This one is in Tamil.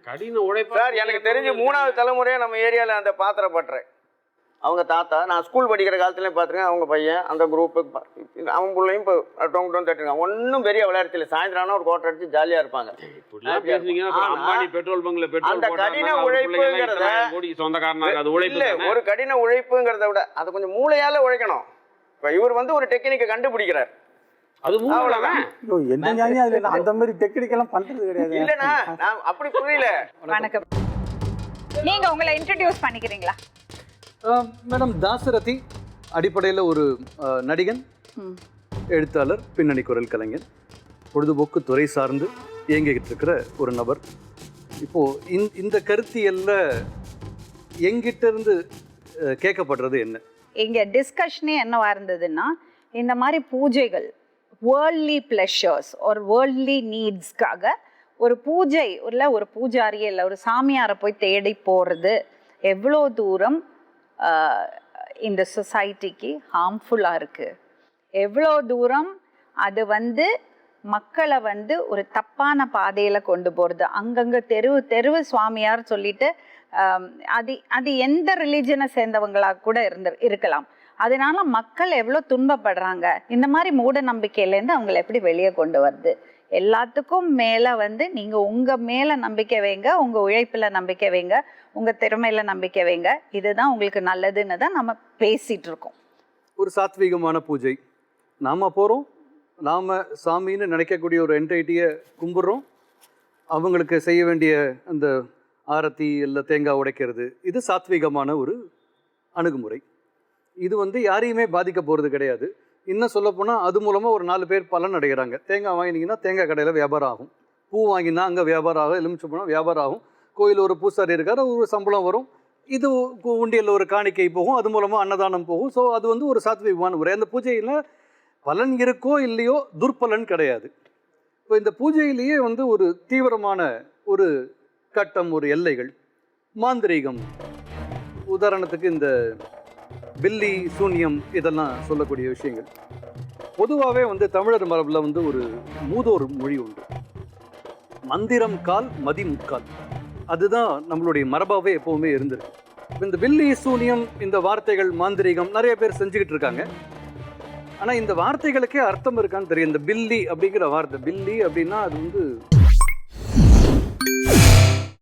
கடின உழைப்பா சார் எனக்கு தெரிஞ்சு மூணாவது தலைமுறையாக நம்ம ஏரியாவில் அந்த பாத்திரப்பட்டுறேன் அவங்க தாத்தா நான் ஸ்கூல் படிக்கிற காலத்துலேயும் பார்த்துருக்கேன் அவங்க பையன் அந்த குரூப்பு அவன் பிள்ளையும் இப்போ டொங்கு டொங்கு தட்டுருக்காங்க ஒன்றும் பெரிய விளையாட்டு இல்லை. சாயந்தரம் ஒரு கோட்டை அடிச்சு ஜாலியாக இருப்பாங்க. பெட்ரோல் பங்க்ல அந்த கடின உழைப்புங்கிறத- சொந்தக்காரனாக உழைப்பு? ஒரு கடின உழைப்புங்கிறத விட அது கொஞ்சம் மூளையால உழைக்கணும். இப்போ இவர் வந்து ஒரு டெக்னிக்கை கண்டுபிடிக்கிறார். அது அவ்வளவுதான். ஐயோ, என்ன ஞானியா அதுல இல்ல. அந்த மாதிரி டெக்னிக்கெல்லாம் பண்றது கிடையாது. இல்லைண்ணா நான் அப்படி புரியல. வணக்கம். நீங்க உங்களை இன்ட்ரடியூஸ் பண்ணிக்கிறீங்களா? மேடம் தாசரதி அடிப்படையில் ஒரு நடிகன். எழுத்தாளர் பின்னணி குரல் கலைஞர் பொழுதுபோக்கு துறை சார்ந்து இயங்கிக்கிட்டு இருக்கிற ஒரு நபர். இப்போது இந் இந்த கருத்தியல்ல எங்கிட்ட இருந்து கேட்கப்படுறது என்ன? இங்க டிஸ்கஷனே என்னவா இருந்ததுன்னா இந்த மாதிரி பூஜைகள் வேர்ல்ட்லி ப்ளஷர்ஸ் ஒரு வேர்ல்ட்லி நீட்ஸ்க்காக ஒரு பூஜை இல்லை ஒரு பூஜாரியே இல்லை ஒரு சாமியாரை போய் தேடி போகிறது எவ்வளோ தூரம் இந்த சொசைட்டிக்கு ஹார்ம்ஃபுல்லாக இருக்குது எவ்வளோ தூரம் அது வந்து மக்களை வந்து ஒரு தப்பான பாதையில் கொண்டு போகிறது அங்கங்கே தெருவு தெருவு சுவாமியார் சொல்லிட்டு அது அது எந்த ரிலீஜனை சேர்ந்தவங்களாக கூட இருந்து இருக்கலாம். அதனால மக்கள் எவ்வளோ துன்பப்படுறாங்க? இந்த மாதிரி மூட நம்பிக்கையிலேருந்து அவங்கள எப்படி வெளியே கொண்டு வருது? எல்லாத்துக்கும் மேலே வந்து நீங்கள் உங்கள் மேலே நம்பிக்கை வைங்க உங்கள் உழைப்பில் நம்பிக்கை வைங்க உங்கள் திறமையில் நம்பிக்கை வைங்க. இதுதான் உங்களுக்கு நல்லதுன்னு தான் நம்ம பேசிகிட்டு இருக்கோம். ஒரு சாத்வீகமான பூஜை. நாம் போகிறோம் நாம் சாமின்னு நினைக்கக்கூடிய ஒரு என்டைட்டியை கும்பிட்றோம். அவங்களுக்கு செய்ய வேண்டிய அந்த ஆரத்தி இல்லை தேங்காய் உடைக்கிறது. இது சாத்வீகமான ஒரு அணுகுமுறை. இது வந்து யாரையுமே பாதிக்க போகிறது கிடையாது. இன்னும் சொல்லப்போனால் அது மூலமாக ஒரு நாலு பேர் பலன் அடைகிறாங்க. தேங்காய் வாங்கினீங்கன்னா தேங்காய் கடையில் வியாபாரம் ஆகும். பூ வாங்கினா அங்கே வியாபாரம் ஆகும். எலுமிச்சை போனால் வியாபாரம் ஆகும். கோயில் ஒரு பூசாரி இருக்கார் ஒரு சம்பளம் வரும். இது உண்டியலில் ஒரு காணிக்கை போகும். அது மூலமாக அன்னதானம் போகும். ஸோ அது வந்து ஒரு சாத்விகமான முறை அந்த பூஜையில் பலன் இருக்கோ இல்லையோ துர்பலன் கிடையாது. இப்போ இந்த பூஜையிலேயே வந்து ஒரு தீவிரமான ஒரு கட்டம் ஒரு எல்லைகள். மாந்திரீகம். உதாரணத்துக்கு இந்த பில்லி சூன்யம் இதெல்லாம் சொல்லக்கூடிய விஷயங்கள். பொதுவாகவே வந்து தமிழர் மரபில் வந்து ஒரு மூதோர் மொழி உண்டு. மந்திரம் கால் மதி முக்கால். அதுதான் நம்மளுடைய மரபாகவே எப்பவுமே இருந்திருக்கு. இந்த பில்லி சூனியம் இந்த வார்த்தைகள் மாந்திரீகம் நிறைய பேர் செஞ்சுக்கிட்டு இருக்காங்க. ஆனால் இந்த வார்த்தைகளுக்கே அர்த்தம் இருக்கான்னு தெரியும். இந்த பில்லி அப்படிங்கிற வார்த்தை பில்லி அப்படின்னா அது வந்து